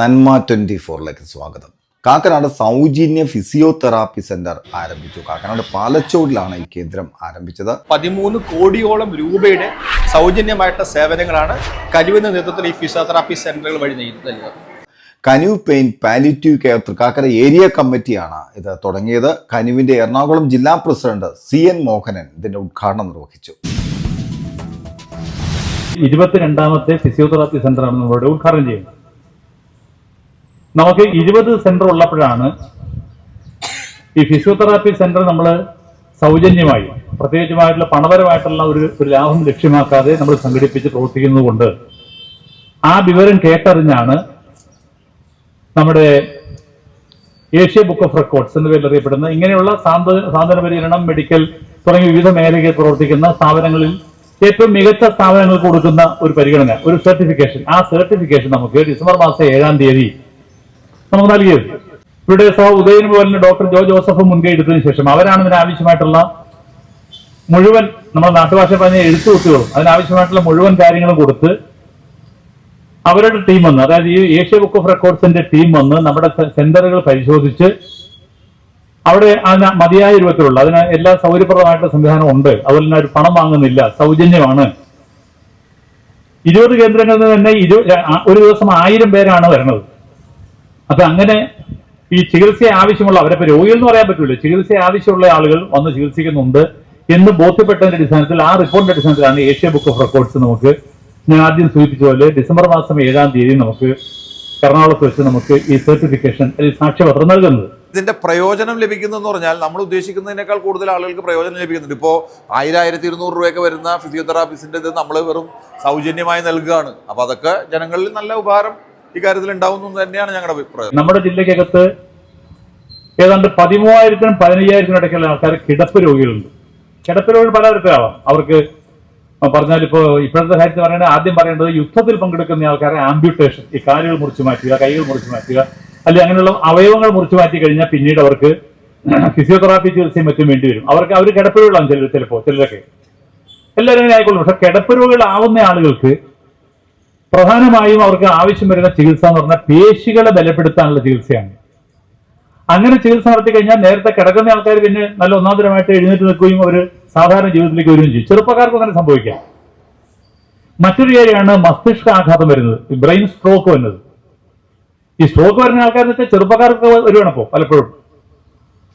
നന്മ ട്വന്റി ഫോറിലേക്ക് സ്വാഗതം. കാക്കനാട് സൗജന്യ ഫിസിയോതെറാപ്പി സെന്റർ ആരംഭിച്ചു. കാക്കനാട് പാലച്ചോടിലാണ് ഈ കേന്ദ്രം ആരംഭിച്ചത്. പതിമൂന്ന് കോടിയോളം രൂപയുടെ സൗജന്യമായിട്ടുള്ള സേവനങ്ങളാണ് കരുവിന്റെ നേതൃത്വത്തിൽ ഈ ഫിസിയോതെറാപ്പി സെന്ററുകൾ വഴി നൽകുന്നത് Kanivu pain palliative care Thrikkakara area കമ്മിറ്റിയാണ് ഇത് തുടങ്ങിയത്. കനുവിന്റെ എറണാകുളം ജില്ലാ പ്രസിഡന്റ് സി എൻ മോഹനൻ ഇതിന്റെ ഉദ്ഘാടനം നിർവഹിച്ചു. ഇരുപത്തിരണ്ടാമത്തെ ഫിസിയോതെറാപ്പി സെന്ററാണ് നമ്മളിവിടെ ഉദ്ഘാടനം ചെയ്യുന്നത്. നമുക്ക് ഇരുപത് സെന്റർ ഉള്ളപ്പോഴാണ് ഈ ഫിസിയോതെറാപ്പി സെന്റർ നമ്മൾ സൗജന്യമായി പ്രത്യേകിച്ചുമായിട്ടുള്ള പണപരമായിട്ടുള്ള ഒരു ഒരു ലാഭം ലക്ഷ്യമാക്കാതെ നമ്മൾ സംഘടിപ്പിച്ച് പ്രവർത്തിക്കുന്നതുകൊണ്ട് ആ വിവരം കേട്ടറിഞ്ഞാണ് നമ്മുടെ ഏഷ്യ ബുക്ക് ഓഫ് റെക്കോർഡ്സ് എന്ന പേരിൽ അറിയപ്പെടുന്ന ഇങ്ങനെയുള്ള സാന്ത്വ സാന്ത്വന പരിചരണം മെഡിക്കൽ തുടങ്ങിയ വിവിധ മേഖലയിൽ പ്രവർത്തിക്കുന്ന സ്ഥാപനങ്ങളിൽ ഏറ്റവും മികച്ച സ്ഥാപനങ്ങൾക്ക് കൊടുക്കുന്ന ഒരു പരിഗണന ഒരു സർട്ടിഫിക്കേഷൻ ആ സർട്ടിഫിക്കേഷൻ നമുക്ക് ഡിസംബർ മാസം ഏഴാം തീയതി നമുക്ക് നൽകിയത്. ഇവിടെ സഹ ഉദയൻ പോലെ ഡോക്ടർ ജോ ജോസഫ് മുൻകൈ എടുത്തതിന് ശേഷം അവരാണ് ഇതിന് ആവശ്യമായിട്ടുള്ള മുഴുവൻ നമ്മുടെ നാട്ടുഭാഷ പറഞ്ഞ എഴുത്തുകുത്തുകളും അതിനാവശ്യമായിട്ടുള്ള മുഴുവൻ കാര്യങ്ങളും കൊടുത്ത് അവരുടെ ടീം വന്ന് അതായത് ഈ ഏഷ്യ ബുക്ക് ഓഫ് റെക്കോർഡ്സിന്റെ ടീം വന്ന് നമ്മുടെ സെന്ററുകൾ പരിശോധിച്ച് അവിടെ അതിന് മതിയായ രൂപത്തിലുള്ള അതിന് എല്ലാ സൗകര്യപ്രദമായിട്ടുള്ള സംവിധാനം ഉണ്ട്. അതുപോലെ തന്നെ അവർ പണം വാങ്ങുന്നില്ല സൗജന്യമാണ്. ഇരുപത് കേന്ദ്രങ്ങളിൽ നിന്ന് തന്നെ ഒരു ദിവസം ആയിരം പേരാണ് വരുന്നത്. അപ്പൊ അങ്ങനെ ഈ ചികിത്സ ആവശ്യമുള്ള അവരെ രോഗികൾ എന്ന് പറയാൻ പറ്റില്ല ചികിത്സ ആവശ്യമുള്ള ആളുകൾ വന്ന് ചികിത്സിക്കുന്നുണ്ട് എന്ന് ബോധ്യപ്പെട്ടതിന്റെ അടിസ്ഥാനത്തിൽ ആ റിപ്പോർട്ടിന്റെ അടിസ്ഥാനത്തിലാണ് ഏഷ്യ ബുക്ക് ഓഫ് റെക്കോർഡ്സ് നമുക്ക് ഞാൻ ആദ്യം സൂചിപ്പിച്ച പോലെ ഡിസംബർ മാസം ഏഴാം തീയതി നമുക്ക് എറണാകുളത്ത് വെച്ച് നമുക്ക് ഈ സർട്ടിഫിക്കേഷൻ അല്ലെങ്കിൽ സാക്ഷ്യപത്രം നൽകുന്നത്. ഇതിന്റെ പ്രയോജനം ലഭിക്കുന്നു എന്ന് പറഞ്ഞാൽ നമ്മൾ ഉദ്ദേശിക്കുന്നതിനേക്കാൾ കൂടുതൽ ആളുകൾക്ക് പ്രയോജനം ലഭിക്കുന്നുണ്ട്. ഇപ്പോൾ ആയിരം ആയിരത്തി ഇരുന്നൂറ് രൂപയൊക്കെ വരുന്ന ഫിസിയോതെറാപ്പിസ്റ്റിന്റെ ഇത് നമ്മൾ വെറും സൗജന്യമായി നൽകുകയാണ് അപ്പോൾ അതൊക്കെ ജനങ്ങളിൽ നല്ല ഉപകാരം ഇക്കാര്യത്തിൽ ഉണ്ടാവുന്നു തന്നെയാണ് ഞങ്ങളുടെ അഭിപ്രായം. നമ്മുടെ ജില്ലയ്ക്കകത്ത് ഏതാണ്ട് പതിമൂവായിരത്തിനും പതിനയ്യായിരത്തിനും ഇടയ്ക്കുള്ള ആൾക്കാർ കിടപ്പ് രോഗികളുണ്ട്. കിടപ്പ് രോഗികൾ പലതരത്തിലാവാം. അവർക്ക് പറഞ്ഞാൽ ഇപ്പോൾ ഇപ്പോഴത്തെ കാര്യത്തിൽ പറയുന്നത് ആദ്യം പറയേണ്ടത് യുദ്ധത്തിൽ പങ്കെടുക്കുന്ന ആൾക്കാരെ ആംബ്യൂട്ടേഷൻ ഈ കാലുകൾ മുറിച്ച് മാറ്റുക കൈകൾ മുറിച്ച് മാറ്റുക അല്ലെങ്കിൽ അങ്ങനെയുള്ള അവയവങ്ങൾ മുറിച്ച് മാറ്റി കഴിഞ്ഞാൽ പിന്നീട് അവർക്ക് ഫിസിയോതെറാപ്പി ചികിത്സയും മറ്റും വേണ്ടി വരും. അവർക്ക് അവർ കിടപ്പ് രോഗികളാണ് ചിലർ ചിലപ്പോൾ ചിലരൊക്കെ. എല്ലാവരും അങ്ങനെ ആയിക്കോളും. പക്ഷെ കിടപ്പ് രോഗികളാവുന്ന ആളുകൾക്ക് പ്രധാനമായും അവർക്ക് ആവശ്യം വരുന്ന ചികിത്സ എന്ന് പറഞ്ഞാൽ പേശികളെ ബലപ്പെടുത്താനുള്ള ചികിത്സയാണ്. അങ്ങനെ ചികിത്സ നടത്തി കഴിഞ്ഞാൽ നേരത്തെ കിടക്കുന്ന ആൾക്കാർ പിന്നെ നല്ല ഒന്നാന്തരമായിട്ട് എഴുന്നേറ്റ് നിൽക്കുകയും അവർ സാധാരണ ജീവിതത്തിലേക്ക് വരികയും ചെയ്യും. ചെറുപ്പക്കാർക്ക് അങ്ങനെ സംഭവിക്കാം. മറ്റൊരു കാര്യമാണ് മസ്തിഷ്ക ആഘാതം വരുന്നത്. ബ്രെയിൻ സ്ട്രോക്ക് വരുന്നത്. ഈ സ്ട്രോക്ക് വരുന്ന ആൾക്കാരെന്ന് വെച്ചാൽ ചെറുപ്പക്കാർക്ക് വരുവാണപ്പോ പലപ്പോഴും.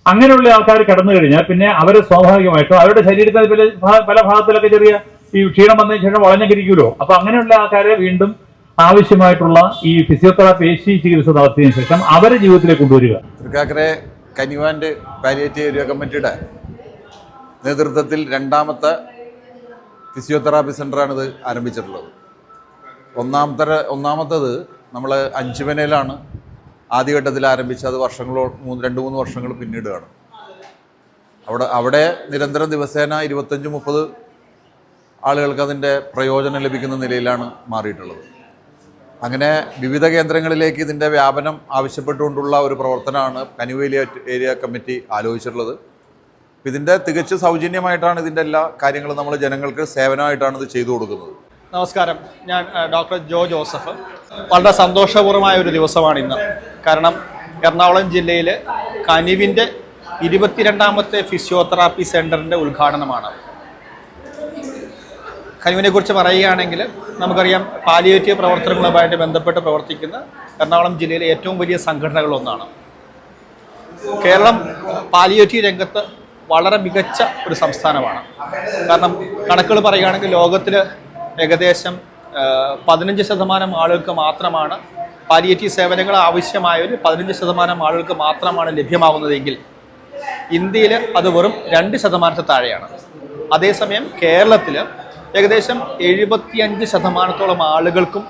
അങ്ങനെയുള്ള ആൾക്കാർ കിടന്നു കഴിഞ്ഞാൽ പിന്നെ അവരെ സ്വാഭാവികമായിട്ടും അവരുടെ ശരീരത്തിൽ പല ഭാഗത്തിലൊക്കെ ചെറിയ ഈ ക്ഷീണം വന്നതിന് ശേഷം വളഞ്ഞിരിക്കുമല്ലോ അപ്പൊ അങ്ങനെയുള്ള ആൾക്കാരെ വീണ്ടും ആവശ്യമായിട്ടുള്ള ഈ ഫിസിയോതെറാപ്പി ചികിത്സ നടത്തിയതിനു ശേഷം അവരെ ജീവിതത്തിലേക്ക് കൊണ്ടുവരിക. തൃക്കാക്കരെ കനിവാന്റെ പാലിയേറ്റീവ് ഏരിയ കമ്മിറ്റിയുടെ നേതൃത്വത്തിൽ രണ്ടാമത്തെ ഫിസിയോതെറാപ്പി സെന്ററാണിത് ആരംഭിച്ചിട്ടുള്ളത്. ഒന്നാമത്തെ ഒന്നാമത്തത് നമ്മൾ അഞ്ചുമനയിലാണ് ആദ്യഘട്ടത്തിൽ ആരംഭിച്ച അത് വർഷങ്ങളോ മൂന്ന് രണ്ട് മൂന്ന് വർഷങ്ങൾ പിന്നീടാണ് അവിടെ അവിടെ നിരന്തരം ദിവസേന ഇരുപത്തഞ്ച് മുപ്പത് ആളുകൾക്ക് അതിന്റെ പ്രയോജനം ലഭിക്കുന്ന നിലയിലാണ് മാറിയിട്ടുള്ളത്. അങ്ങനെ വിവിധ കേന്ദ്രങ്ങളിലേക്ക് ഇതിന്റെ വ്യാപനം ആവശ്യപ്പെട്ടുകൊണ്ടുള്ള ഒരു പ്രവർത്തനമാണ് കനുവേലി ഏരിയ കമ്മിറ്റി ആലോചിച്ചിട്ടുള്ളത്. ഇതിന്റെ തികച്ച് സൗജന്യമായിട്ടാണ് ഇതിന്റെ എല്ലാ കാര്യങ്ങളും നമ്മൾ ജനങ്ങൾക്ക് സേവനമായിട്ടാണ് ഇത് ചെയ്തു കൊടുക്കുന്നത്. നമസ്കാരം. ഞാൻ ഡോക്ടർ ജോ ജോസഫ്. വളരെ സന്തോഷപൂർവമായ ഒരു ദിവസമാണ് ഇന്ന്. കാരണം എറണാകുളം ജില്ലയിലെ കനിവിന്റെ ഇരുപത്തിരണ്ടാമത്തെ ഫിസിയോതെറാപ്പി സെന്ററിന്റെ ഉദ്ഘാടനമാണ്. കനിവിനെ കുറിച്ച് പറയുകയാണെങ്കിൽ നമുക്കറിയാം പാലിയേറ്റീവ് പ്രവർത്തനങ്ങളുമായിട്ട് ബന്ധപ്പെട്ട് പ്രവർത്തിക്കുന്ന എറണാകുളം ജില്ലയിലെ ഏറ്റവും വലിയ സംഘടനകളൊന്നാണ്. കേരളം പാലിയേറ്റീവ് രംഗത്ത് വളരെ മികച്ച ഒരു സംസ്ഥാനമാണ്. കാരണം കണക്കുകൾ പറയുകയാണെങ്കിൽ ലോകത്തിൽ ഏകദേശം പതിനഞ്ച് ശതമാനം ആളുകൾക്ക് മാത്രമാണ് പാലിയേറ്റീവ് സേവനങ്ങൾ ആവശ്യമായ ഒരു പതിനഞ്ച് ശതമാനം ആളുകൾക്ക് മാത്രമാണ് ലഭ്യമാകുന്നതെങ്കിൽ ഇന്ത്യയിൽ അത് വെറും രണ്ട് ശതമാനത്തെ താഴെയാണ്. അതേസമയം കേരളത്തിൽ ഏകദേശം എഴുപത്തിയഞ്ച് ശതമാനത്തോളം ആളുകൾക്കും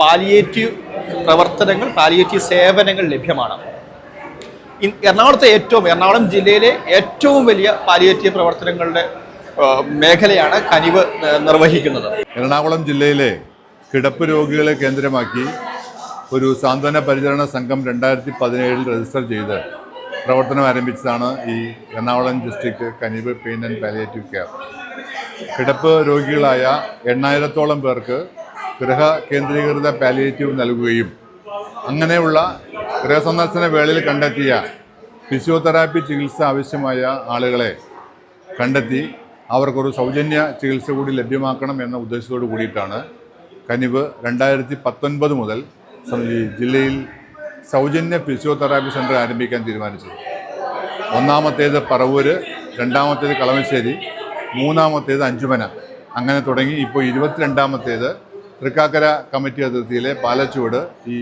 പാലിയേറ്റീവ് പ്രവർത്തനങ്ങൾ പാലിയേറ്റീവ് സേവനങ്ങൾ ലഭ്യമാണ്. എറണാകുളത്തെ ഏറ്റവും എറണാകുളം ജില്ലയിലെ ഏറ്റവും വലിയ പാലിയേറ്റീവ് പ്രവർത്തനങ്ങളുടെ മേഖലയാണ് കനിവ് നിർവഹിക്കുന്നത്. എറണാകുളം ജില്ലയിലെ കിടപ്പ് രോഗികളെ കേന്ദ്രമാക്കി ഒരു സാന്ത്വന പരിചരണ സംഘം രണ്ടായിരത്തി പതിനേഴിൽ രജിസ്റ്റർ ചെയ്ത് പ്രവർത്തനം ആരംഭിച്ചതാണ് ഈ Ernakulam district Kanivu pain and palliative care. കിടപ്പ് രോഗികളായ എണ്ണായിരത്തോളം പേർക്ക് ഗൃഹ കേന്ദ്രീകൃത പാലിയേറ്റീവ് നൽകുകയും അങ്ങനെയുള്ള ഗൃഹസന്ദർശന വേളയിൽ കണ്ടെത്തിയ ഫിസിയോതെറാപ്പി ചികിത്സ ആവശ്യമായ ആളുകളെ കണ്ടെത്തി അവർക്കൊരു സൗജന്യ ചികിത്സ കൂടി ലഭ്യമാക്കണം എന്ന ഉദ്ദേശത്തോടു കൂടിയിട്ടാണ് കനിവ് രണ്ടായിരത്തി പത്തൊൻപത് മുതൽ ജില്ലയിൽ സൗജന്യ ഫിസിയോതെറാപ്പി സെന്റർ ആരംഭിക്കാൻ തീരുമാനിച്ചത്. ഒന്നാമത്തേത് പറവൂർ രണ്ടാമത്തേത് കളമശ്ശേരി മൂന്നാമത്തേത് അഞ്ചുമന. അങ്ങനെ തുടങ്ങി ഇപ്പോൾ ഇരുപത്തിരണ്ടാമത്തേത് തൃക്കാക്കര കമ്മിറ്റി അതിർത്തിയിലെ പാലച്ചുവട് ഈ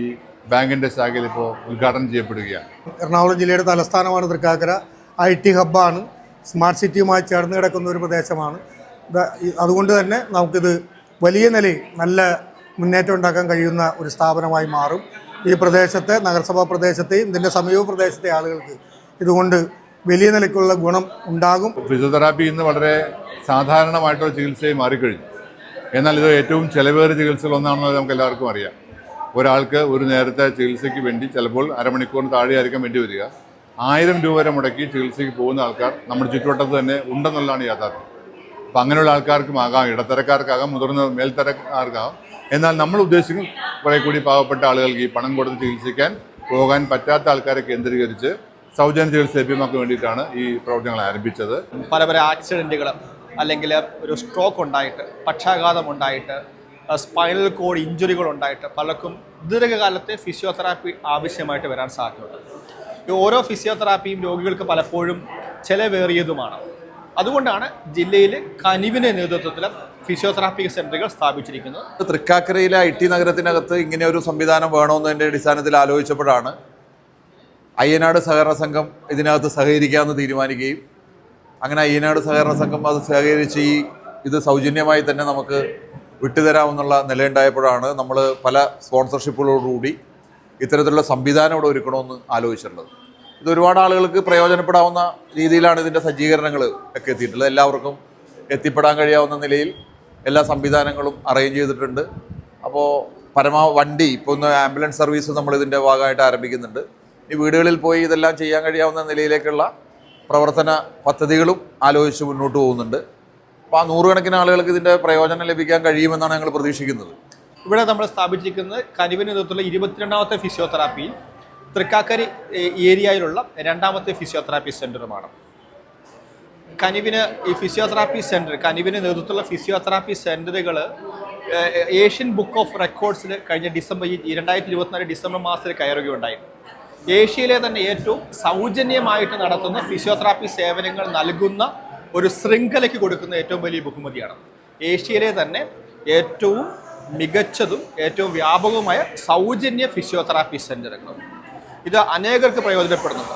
ബാങ്കിന്റെ ശാഖയിൽ ഇപ്പോൾ ഉദ്ഘാടനം ചെയ്യപ്പെടുകയാണ്. എറണാകുളം ജില്ലയുടെ തലസ്ഥാനമാണ് തൃക്കാക്കര. ഐ ടി ഹബ്ബാണ്. സ്മാർട്ട് സിറ്റിയുമായി ചേർന്ന് കിടക്കുന്ന ഒരു പ്രദേശമാണ്. അതുകൊണ്ട് തന്നെ നമുക്കിത് വലിയ നിലയിൽ നല്ല മുന്നേറ്റം ഉണ്ടാക്കാൻ കഴിയുന്ന ഒരു സ്ഥാപനമായി മാറും. ഈ പ്രദേശത്തെ നഗരസഭാ പ്രദേശത്തെയും ഇതിന്റെ സമീപ പ്രദേശത്തെ ആളുകൾക്ക് ഇതുകൊണ്ട് വലിയ നിലയ്ക്കുള്ള ഗുണം ഉണ്ടാകും. ഫിസിയോതെറാപ്പി ഇന്ന് വളരെ സാധാരണമായിട്ടുള്ള ചികിത്സയായി മാറിക്കഴിഞ്ഞു. എന്നാൽ ഇത് ഏറ്റവും ചിലവേറിയ ചികിത്സകൾ ഒന്നാണെന്ന് നമുക്ക് എല്ലാവർക്കും അറിയാം. ഒരാൾക്ക് ഒരു നേരത്തെ ചികിത്സയ്ക്ക് വേണ്ടി ചിലപ്പോൾ അരമണിക്കൂറിന് ആയിരിക്കാൻ വേണ്ടി വരിക. ആയിരം രൂപ വരെ മുടക്കി ചികിത്സയ്ക്ക് പോകുന്ന ആൾക്കാർ നമ്മുടെ ചുറ്റുവട്ടത്ത് തന്നെ ഉണ്ടെന്നുള്ളതാണ് യാഥാർത്ഥ്യം. അപ്പം അങ്ങനെയുള്ള ആൾക്കാർക്കും ആകാം ഇടത്തരക്കാർക്കാകാം മുതിർന്ന മേൽത്തരക്കാർക്കാകാം. എന്നാൽ നമ്മൾ ഉദ്ദേശിക്കുന്നത് കുറേ കൂടി പാവപ്പെട്ട ആളുകൾക്ക് ഈ പണം കൊടുത്ത് ചികിത്സിക്കാൻ പോകാൻ പറ്റാത്ത ആൾക്കാരെ കേന്ദ്രീകരിച്ച് സൗജന്യ ചികിത്സ ലഭ്യമാക്കാൻ വേണ്ടിയിട്ടാണ് ഈ പ്രവർത്തനങ്ങൾ ആരംഭിച്ചത്. പല പല ആക്സിഡന്റുകൾ അല്ലെങ്കിൽ ഒരു സ്ട്രോക്ക് ഉണ്ടായിട്ട് പക്ഷാഘാതം ഉണ്ടായിട്ട് സ്പൈനൽ കോഡ് ഇഞ്ചുറികൾ ഉണ്ടായിട്ട് പലർക്കും ദീർഘകാലത്തെ ഫിസിയോതെറാപ്പി ആവശ്യമായിട്ട് വരാൻ സാധ്യതയുണ്ട്. ഈ ഓരോ ഫിസിയോതെറാപ്പിയും രോഗികൾക്ക് പലപ്പോഴും ചിലവേറിയതുമാണ്. അതുകൊണ്ടാണ് ജില്ലയിൽ കനിവിന്റെ നേതൃത്വത്തിൽ ഫിസിയോതെറാപ്പി സെന്ററുകൾ സ്ഥാപിച്ചിരിക്കുന്നത്. തൃക്കാക്കരയിലെ ഐ ടി നഗരത്തിനകത്ത് ഇങ്ങനെ ഒരു സംവിധാനം വേണമെന്നതിന്റെ അടിസ്ഥാനത്തിൽ ആലോചിച്ചപ്പോഴാണ് അയ്യനാട് സഹകരണ സംഘം ഇതിനകത്ത് സഹകരിക്കാമെന്ന് തീരുമാനിക്കുകയും അങ്ങനെ ഈനാട് സഹകരണ സംഘം അത് സഹകരിച്ച് ഈ ഇത് സൗജന്യമായി തന്നെ നമുക്ക് വിട്ടുതരാമെന്നുള്ള നിലയുണ്ടായപ്പോഴാണ് നമ്മൾ പല സ്പോൺസർഷിപ്പുകളോടുകൂടി ഇത്തരത്തിലുള്ള സംവിധാനം ഇവിടെ ഒരുക്കണമെന്ന് ആലോചിച്ചിട്ടുള്ളത്. ഇത് ഒരുപാട് ആളുകൾക്ക് പ്രയോജനപ്പെടാവുന്ന രീതിയിലാണ് ഇതിന്റെ സജ്ജീകരണങ്ങൾ ഒക്കെ എത്തിയിട്ടുള്ളത്. എല്ലാവർക്കും എത്തിപ്പെടാൻ കഴിയാവുന്ന നിലയിൽ എല്ലാ സംവിധാനങ്ങളും അറേഞ്ച് ചെയ്തിട്ടുണ്ട്. അപ്പോൾ പരമാ വണ്ടി ഇപ്പോൾ ഒന്ന് ആംബുലൻസ് സർവീസ് നമ്മൾ ഇതിന്റെ ഭാഗമായിട്ട് ആരംഭിക്കുന്നുണ്ട്. ഈ വീടുകളിൽ പോയി ഇതെല്ലാം ചെയ്യാൻ കഴിയാവുന്ന നിലയിലേക്കുള്ള പ്രവർത്തന പദ്ധതികളും ആലോചിച്ച് മുന്നോട്ട് പോകുന്നുണ്ട്. അപ്പോൾ ആ നൂറുകണക്കിന് ആളുകൾക്ക് ഇതിന്റെ പ്രയോജനം ലഭിക്കാൻ കഴിയുമെന്നാണ് ഞങ്ങൾ പ്രതീക്ഷിക്കുന്നത്. ഇവിടെ നമ്മൾ സ്ഥാപിച്ചിരിക്കുന്നത് കനിവിന് നേതൃത്വത്തിലുള്ള ഇരുപത്തിരണ്ടാമത്തെ ഫിസിയോതെറാപ്പിയിൽ തൃക്കാക്കരി ഏരിയയിലുള്ള രണ്ടാമത്തെ ഫിസിയോതെറാപ്പി സെന്ററുമാണ് കനിവിന് ഈ ഫിസിയോതെറാപ്പി സെന്റർ കനിവിന് നേതൃത്വത്തിലുള്ള ഫിസിയോതെറാപ്പി സെന്ററുകൾ ഏഷ്യൻ ബുക്ക് ഓഫ് റെക്കോർഡ്സിൽ കഴിഞ്ഞ ഡിസംബർ ഈ രണ്ടായിരത്തി ഇരുപത്തിനാല് ഡിസംബർ മാസത്തിൽ കയറുകയുണ്ടായി. ഏഷ്യയിലെ തന്നെ ഏറ്റവും സൗജന്യമായിട്ട് നടത്തുന്ന ഫിസിയോതെറാപ്പി സേവനങ്ങൾ നൽകുന്ന ഒരു ശൃംഖലയ്ക്ക് കൊടുക്കുന്ന ഏറ്റവും വലിയ ബഹുമതിയാണ്. ഏഷ്യയിലെ തന്നെ ഏറ്റവും മികച്ചതും ഏറ്റവും വ്യാപകവുമായ സൗജന്യ ഫിസിയോതെറാപ്പി സെന്ററുകൾ ഇത് അനേകർക്ക് പ്രയോജനപ്പെടുന്നുണ്ട്.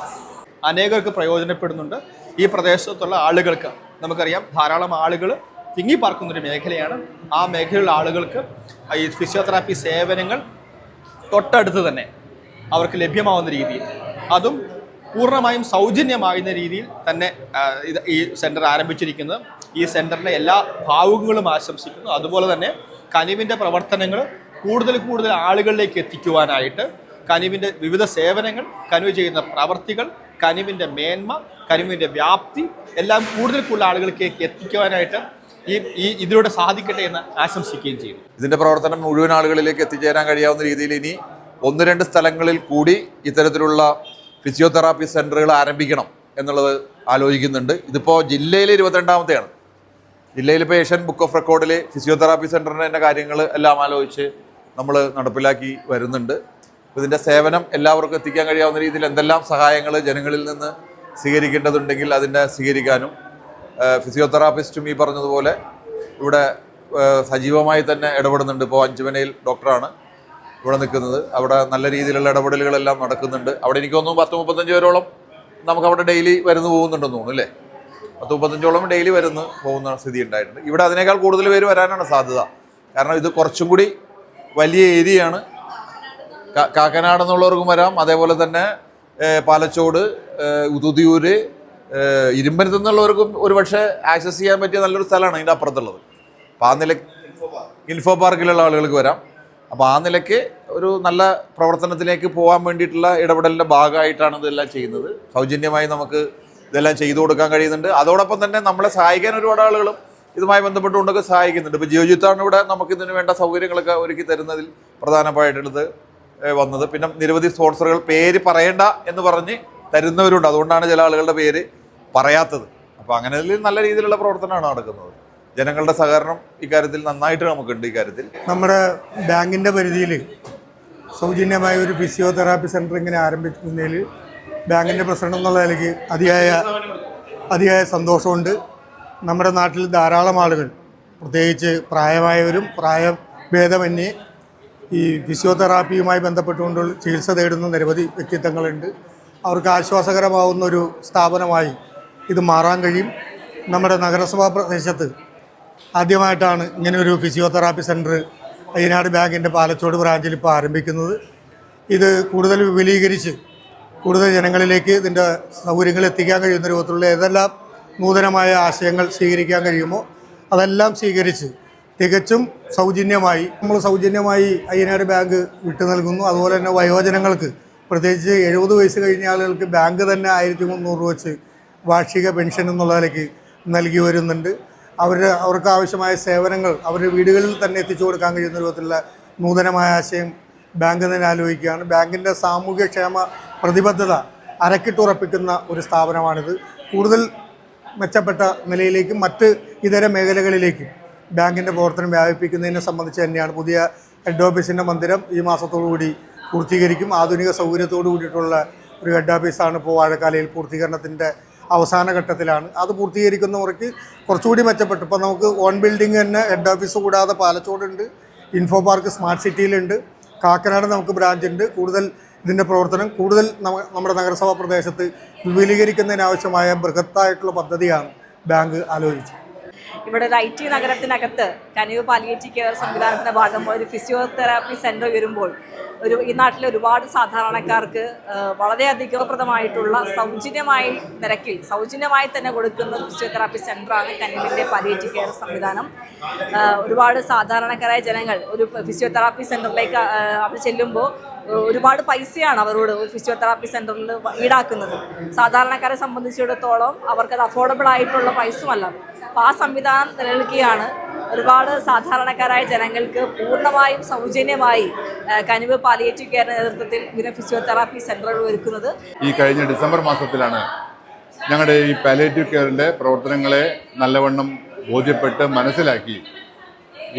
അനേകർക്ക് പ്രയോജനപ്പെടുന്നുണ്ട്. ഈ പ്രദേശത്തുള്ള ആളുകൾക്ക് നമുക്കറിയാം ധാരാളം ആളുകൾ തിങ്ങി പാർക്കുന്നൊരു മേഖലയാണ്. ആ മേഖലയിലുള്ള ആളുകൾക്ക് ഈ ഫിസിയോതെറാപ്പി സേവനങ്ങൾ തൊട്ടടുത്ത് തന്നെ അവർക്ക് ലഭ്യമാവുന്ന രീതിയിൽ. അതും പൂർണമായും സൗജന്യമാകുന്ന രീതിയിൽ തന്നെ ഇത് ഈ സെന്റർ ആരംഭിച്ചിരിക്കുന്നത്. ഈ സെന്ററിന്റെ എല്ലാ ഭാവുകങ്ങളും ആശംസിക്കുന്നു. അതുപോലെ തന്നെ കനിവിന്റെ പ്രവർത്തനങ്ങൾ കൂടുതൽ കൂടുതൽ ആളുകളിലേക്ക് എത്തിക്കുവാനായിട്ട് കനിവിന്റെ വിവിധ സേവനങ്ങൾ കനിവ് ചെയ്യുന്ന പ്രവർത്തികൾ കനിവിന്റെ മേന്മ കനിവിന്റെ വ്യാപ്തി എല്ലാം കൂടുതൽ കൂടുതൽ ആളുകളിലേക്ക് എത്തിക്കുവാനായിട്ട് ഈ ഈ ഇതിലൂടെ സാധിക്കട്ടെ എന്ന് ആശംസിക്കുകയും ചെയ്യുന്നു. ഇതിന്റെ പ്രവർത്തനം മുഴുവൻ ആളുകളിലേക്ക് എത്തിച്ചേരാൻ കഴിയാവുന്ന രീതിയിൽ ഇനി ഒന്ന് രണ്ട് സ്ഥലങ്ങളിൽ കൂടി ഇത്തരത്തിലുള്ള ഫിസിയോതെറാപ്പി സെന്ററുകൾ ആരംഭിക്കണം എന്നുള്ളത് ആലോചിക്കുന്നുണ്ട്. ഇതിപ്പോൾ ജില്ലയിൽ ഇരുപത്തിരണ്ടാമത്തെയാണ്. ജില്ലയിൽ ഇപ്പോൾ ഏഷ്യൻ ബുക്ക് ഓഫ് റെക്കോർഡിൽ ഫിസിയോതെറാപ്പി സെന്ററിന്റെ കാര്യങ്ങൾ എല്ലാം ആലോചിച്ച് നമ്മൾ നടപ്പിലാക്കി വരുന്നുണ്ട്. ഇതിന്റെ സേവനം എല്ലാവർക്കും എത്തിക്കാൻ കഴിയാവുന്ന രീതിയിൽ എന്തെല്ലാം സഹായങ്ങൾ ജനങ്ങളിൽ നിന്ന് സ്വീകരിക്കേണ്ടതുണ്ടെങ്കിൽ അതിന്റെ സ്വീകരിക്കാനും ഫിസിയോതെറാപ്പിസ്റ്റും ഈ പറഞ്ഞതുപോലെ ഇവിടെ സജീവമായി തന്നെ ഇടപെടുന്നുണ്ട്. ഇപ്പോൾ അഞ്ചുമനയിൽ ഡോക്ടറാണ് ഇവിടെ നിൽക്കുന്നത്. അവിടെ നല്ല രീതിയിലുള്ള ഇടപെടലുകളെല്ലാം നടക്കുന്നുണ്ട്. അവിടെ എനിക്ക് തോന്നുന്നു പത്ത് മുപ്പത്തഞ്ച് പേരോളം നമുക്ക് അവിടെ ഡെയിലി വരുന്നു പോകുന്നുണ്ടെന്ന് തോന്നുന്നു അല്ലേ? പത്ത് മുപ്പത്തഞ്ചോളം ഡെയിലി വരുന്നു പോകുന്ന സ്ഥിതി ഉണ്ടായിട്ടുണ്ട്. ഇവിടെ അതിനേക്കാൾ കൂടുതൽ പേര് വരാനാണ് സാധ്യത. കാരണം ഇത് കുറച്ചും കൂടി വലിയ ഏരിയയാണ്. കാക്കനാട് എന്നുള്ളവർക്കും വരാം. അതേപോലെ തന്നെ പാലച്ചോട് ഉതുതിയൂര് ഇരുമ്പനത്ത് നിന്നുള്ളവർക്കും ഒരുപക്ഷെ ആക്സസ് ചെയ്യാൻ പറ്റിയ നല്ലൊരു സ്ഥലമാണ് അതിന്റെ അപ്പുറത്തുള്ളത്. അപ്പോൾ ആ നില ഇൻഫോ പാർക്കിലുള്ള ആളുകൾക്ക് വരാം. അപ്പോൾ ആ നിലയ്ക്ക് ഒരു നല്ല പ്രവർത്തനത്തിലേക്ക് പോകാൻ വേണ്ടിയിട്ടുള്ള ഇടപെടലിന്റെ ഭാഗമായിട്ടാണ് ഇതെല്ലാം ചെയ്യുന്നത്. സൗജന്യമായി നമുക്ക് ഇതെല്ലാം ചെയ്തു കൊടുക്കാൻ കഴിയുന്നുണ്ട്. അതോടൊപ്പം തന്നെ നമ്മളെ സഹായിക്കാൻ ഒരുപാട് ആളുകളും ഇതുമായി ബന്ധപ്പെട്ടുകൊണ്ടൊക്കെ സഹായിക്കുന്നുണ്ട്. ഇപ്പോൾ ജിയോജിത്താണ് ഇവിടെ നമുക്ക് ഇതിന് വേണ്ട സൗകര്യങ്ങളൊക്കെ ഒരുക്കി തരുന്നതിൽ പ്രധാനമായിട്ടുള്ളത് വന്നത്. പിന്നെ നിരവധി സ്പോൺസറുകൾ പേര് പറയേണ്ട എന്ന് പറഞ്ഞ് തരുന്നവരുണ്ട്. അതുകൊണ്ടാണ് ചില ആളുകളുടെ പേര് പറയാത്തത്. അപ്പോൾ അങ്ങനെ നല്ല രീതിയിലുള്ള പ്രവർത്തനമാണ് നടക്കുന്നത്. ജനങ്ങളുടെ സഹകരണം ഇക്കാര്യത്തിൽ നന്നായിട്ട് നമുക്കുണ്ട് ഇക്കാര്യത്തിൽ നമ്മുടെ ബാങ്കിന്റെ പരിധിയിൽ സൗജന്യമായ ഒരു ഫിസിയോതെറാപ്പി സെന്റർ ഇങ്ങനെ ആരംഭിക്കുന്നതിൽ ബാങ്കിന്റെ പ്രസിഡന്റ് എന്നുള്ള നിലയ്ക്ക് അതിയായ അതിയായ സന്തോഷമുണ്ട്. നമ്മുടെ നാട്ടിൽ ധാരാളം ആളുകൾ പ്രത്യേകിച്ച് പ്രായമായവരും പ്രായഭേദമന്യേ ഈ ഫിസിയോതെറാപ്പിയുമായി ബന്ധപ്പെട്ടുകൊണ്ട് ചികിത്സ തേടുന്ന നിരവധി വ്യക്തിത്വങ്ങളുണ്ട്. അവർക്ക് ആശ്വാസകരമാവുന്ന ഒരു സ്ഥാപനമായി ഇത് മാറാൻ കഴിയും. നമ്മുടെ നഗരസഭാ പ്രദേശത്ത് ആദ്യമായിട്ടാണ് ഇങ്ങനെ ഒരു ഫിസിയോതെറാപ്പി സെന്റർ അയ്യനാട് ബാങ്കിന്റെ പാലച്ചോട് ബ്രാഞ്ചിൽ ഇപ്പോൾ ആരംഭിക്കുന്നത്. ഇത് കൂടുതൽ വിപുലീകരിച്ച് കൂടുതൽ ജനങ്ങളിലേക്ക് ഇതിന്റെ സൗകര്യങ്ങൾ എത്തിക്കാൻ കഴിയുന്ന രൂപത്തിലുള്ള ഏതെല്ലാം നൂതനമായ ആശയങ്ങൾ സ്വീകരിക്കാൻ കഴിയുമോ അതെല്ലാം സ്വീകരിച്ച് തികച്ചും സൗജന്യമായി നമ്മൾ സൗജന്യമായി അയ്യനാട് ബാങ്ക് വിട്ടു നൽകുന്നു. അതുപോലെ തന്നെ വയോജനങ്ങൾക്ക് പ്രത്യേകിച്ച് എഴുപത് വയസ്സ് കഴിഞ്ഞ ആളുകൾക്ക് ബാങ്ക് തന്നെ ആയിരത്തി മുന്നൂറ് രൂപ വെച്ച് വാർഷിക പെൻഷൻ എന്നുള്ളതിലേക്ക് നൽകി വരുന്നുണ്ട്. അവരുടെ അവർക്ക് ആവശ്യമായ സേവനങ്ങൾ അവരുടെ വീടുകളിൽ തന്നെ എത്തിച്ചു കൊടുക്കാൻ കഴിയുന്ന രൂപത്തിലുള്ള നൂതനമായ ആശയം ബാങ്ക് തന്നെ ആലോചിക്കുകയാണ്. ബാങ്കിന്റെ സാമൂഹ്യക്ഷേമ പ്രതിബദ്ധത അരക്കിട്ടുറപ്പിക്കുന്ന ഒരു സ്ഥാപനമാണിത്. കൂടുതൽ മെച്ചപ്പെട്ട നിലയിലേക്കും മറ്റ് ഇതര മേഖലകളിലേക്കും ബാങ്കിന്റെ പ്രവർത്തനം വ്യാപിപ്പിക്കുന്നതിനെ സംബന്ധിച്ച് തന്നെയാണ് പുതിയ ഹെഡ് ഓഫീസിന്റെ മന്ദിരം ഈ മാസത്തോടുകൂടി പൂർത്തീകരിക്കും. ആധുനിക സൗകര്യത്തോടു കൂടിയിട്ടുള്ള ഒരു ഹെഡ് ഓഫീസാണ് ഇപ്പോൾ വാഴക്കാലയിൽ പൂർത്തീകരണത്തിന്റെ അവസാന ഘട്ടത്തിലാണ്. അത് പൂർത്തീകരിക്കുന്ന മുറയ്ക്ക് കുറച്ചുകൂടി മെച്ചപ്പെട്ടു. ഇപ്പോൾ നമുക്ക് ഓൺ ബിൽഡിംഗ് തന്നെ ഹെഡ് ഓഫീസ് കൂടാതെ പാലച്ചോടുണ്ട് ഇൻഫോ പാർക്ക് സ്മാർട്ട് സിറ്റിയിലുണ്ട് കാക്കനാട് നമുക്ക് ബ്രാഞ്ച് ഉണ്ട്. കൂടുതൽ ഇതിന്റെ പ്രവർത്തനം കൂടുതൽ നമ്മുടെ നഗരസഭാ പ്രദേശത്ത് വിപുലീകരിക്കുന്നതിനാവശ്യമായ ബൃഹത്തായിട്ടുള്ള പദ്ധതിയാണ് ബാങ്ക് ആലോചിച്ചത്. ഇവിടെ ഒരു ഐ ടി നഗരത്തിനകത്ത് കനീവ് പാലിയേറ്റീവ് കെയർ സംവിധാനത്തിന്റെ ഭാഗമായി ഒരു ഫിസിയോതെറാപ്പി സെന്റർ വരുമ്പോൾ ഒരു ഈ നാട്ടിലെ ഒരുപാട് സാധാരണക്കാർക്ക് വളരെയധികം ഉപകാരപ്രദമായിട്ടുള്ള സൗജന്യമായ നിരക്കിൽ സൗജന്യമായി തന്നെ കൊടുക്കുന്ന ഫിസിയോതെറാപ്പി സെന്ററാണ് കനീവിന്റെ പാലിയേറ്റീവ് കെയർ സംവിധാനം. ഒരുപാട് സാധാരണക്കാരായ ജനങ്ങൾ ഒരു ഫിസിയോതെറാപ്പി സെന്ററിലേക്ക് ആ, അവർ ചെല്ലുമ്പോൾ ഒരുപാട് പൈസയാണ് അവരോട് ഫിസിയോതെറാപ്പി സെന്ററിൽ ഈടാക്കുന്നത്. സാധാരണക്കാരെ സംബന്ധിച്ചിടത്തോളം അവർക്കത് അഫോർഡബിൾ ആയിട്ടുള്ള പൈസയുമല്ല അപ്പോൾ ആ സംവിധാനം നിലനിൽക്കുകയാണ്. ഒരുപാട് സാധാരണക്കാരായ ജനങ്ങൾക്ക് പൂർണമായും സൗജന്യമായി കനിവ് പാലിയേറ്റീവ് കെയർ നേതൃത്വത്തിൽ ഇങ്ങനെ ഫിസിയോതെറാപ്പി സെന്ററുകൾ ഒരുക്കുന്നത്. ഈ കഴിഞ്ഞ ഡിസംബർ മാസത്തിലാണ് ഞങ്ങളുടെ ഈ പാലിയേറ്റീവ് കെയറിന്റെ പ്രവർത്തനങ്ങളെ നല്ലവണ്ണം ബോധ്യപ്പെട്ട് മനസ്സിലാക്കി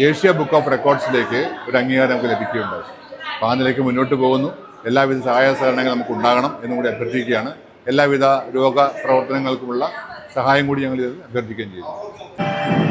ഏഷ്യ ബുക്ക് ഓഫ് റെക്കോർഡ്സിലേക്ക് ഒരു അംഗീകാരം നമുക്ക് ലഭിക്കുകയുണ്ടായി. അപ്പോൾ ആ നിലയ്ക്ക് മുന്നോട്ട് പോകുന്നു. എല്ലാവിധ സഹായ സഹകരണങ്ങൾ നമുക്ക് ഉണ്ടാകണം എന്നും കൂടി അഭ്യർത്ഥിക്കുകയാണ്. എല്ലാവിധ രോഗ പ്രവർത്തനങ്ങൾക്കുമുള്ള സഹായം കൂടി ഞങ്ങൾ അഭ്യർത്ഥിക്കുകയും ചെയ്യുന്നു